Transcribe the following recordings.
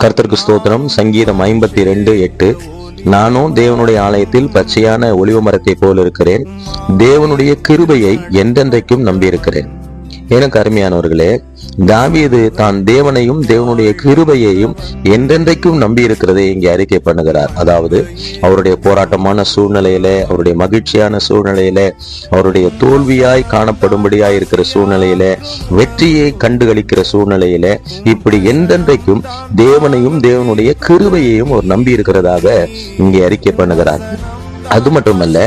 கர்த்தருக்கு ஸ்தோத்திரம். சங்கீதம் ஐம்பத்தி ரெண்டு எட்டு. நானும் தேவனுடைய ஆலயத்தில் பச்சையான ஒளிவு மரத்தை போல் இருக்கிறேன். தேவனுடைய கிருபையை என்றென்றைக்கும் நம்பியிருக்கிறேன். எனக்கு அருமையானவர்களே தாவீது தான் தேவனையும் தேவனுடைய கிருபையையும் என்றென்றைக்கும் நம்பி இருக்கிறதை இங்கே அறிக்கை பண்ணுகிறார். அதாவது அவருடைய போராட்டமான சூழ்நிலையில அவருடைய மகிழ்ச்சியான சூழ்நிலையில அவருடைய தோல்வியாய் காணப்படும்படியாய் இருக்கிற சூழ்நிலையில வெற்றியை கண்டுகளிக்கிற சூழ்நிலையில இப்படி என்றென்றைக்கும் தேவனையும் தேவனுடைய கிருபையையும் அவர் நம்பி இருக்கிறதாக இங்கே அறிக்கை பண்ணுகிறார். அது மட்டுமல்ல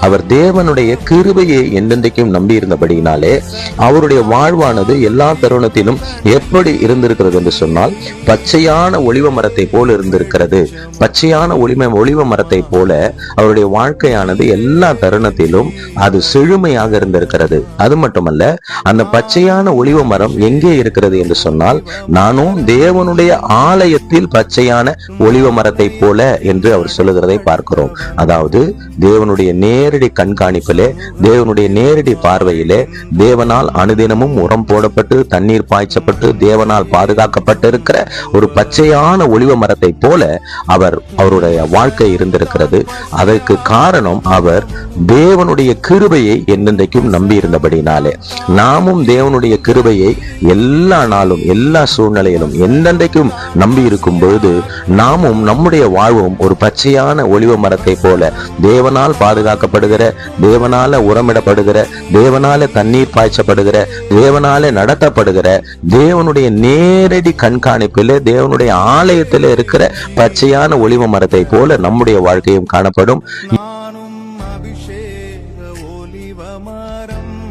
அவர் தேவனுடைய கிருபையை என்றென்றைக்கும் நம்பி இருந்தபடியினாலே அவருடைய வாழ்வானது எல்லா தருணத்திலும் எப்படி இருந்திருக்கிறது என்று சொன்னால் பச்சையான ஒளிவ மரத்தை போல இருந்திருக்கிறது. பச்சையான ஒளிம ஒளிவ மரத்தை போல அவருடைய வாழ்க்கையானது எல்லா தருணத்திலும் அது செழுமையாக இருந்திருக்கிறது. அது மட்டுமல்ல அந்த பச்சையான ஒளிவ மரம் எங்கே இருக்கிறது என்று சொன்னால் நானும் தேவனுடைய ஆலயத்தில் பச்சையான ஒளிவ மரத்தை போல என்று அவர் சொல்லுகிறதை பார்க்கிறோம். அதாவது தேவனுடைய நேரடி கண்காணிப்பிலே தேவனுடைய நேரடி பார்வையிலே தேவனால் அனுதினமும் உரம் போடப்பட்டு தண்ணீர் பாய்ச்சப்பட்டு தேவனால் பாதுகாக்கப்பட்டிருக்கிற ஒரு பச்சையான ஒளிவ மரத்தை போல அவர் அவருடைய வாழ்க்கை இருந்திருக்கிறது. அதற்கு காரணம் அவர் தேவனுடைய கிருபையை என்னென்றைக்கும் நம்பி இருந்தபடினாலே நாமும் தேவனுடைய கிருபையை எல்லா நாளும் எல்லா சூழ்நிலையிலும் எந்தெந்தைக்கும் நம்பி இருக்கும் பொழுது நாமும் நம்முடைய வாழ்வும் ஒரு பச்சையான ஒளிவ மரத்தை போல தேவனால் பாதுகாக்கப்படுகிற தேவனால உரமிடப்படுகிற தேவனால தண்ணீர் பாய்ச்சப்படுகிற தேவனால நடத்தப்படுகிற தேவனுடைய நேரடி கண்காணிப்பில் தேவனுடைய ஆலயத்தில் இருக்கிற பச்சையான ஒளிவு மரத்தை போல நம்முடைய வாழ்க்கையும் காணப்படும். அபிஷேக ஒளிவ மரம்.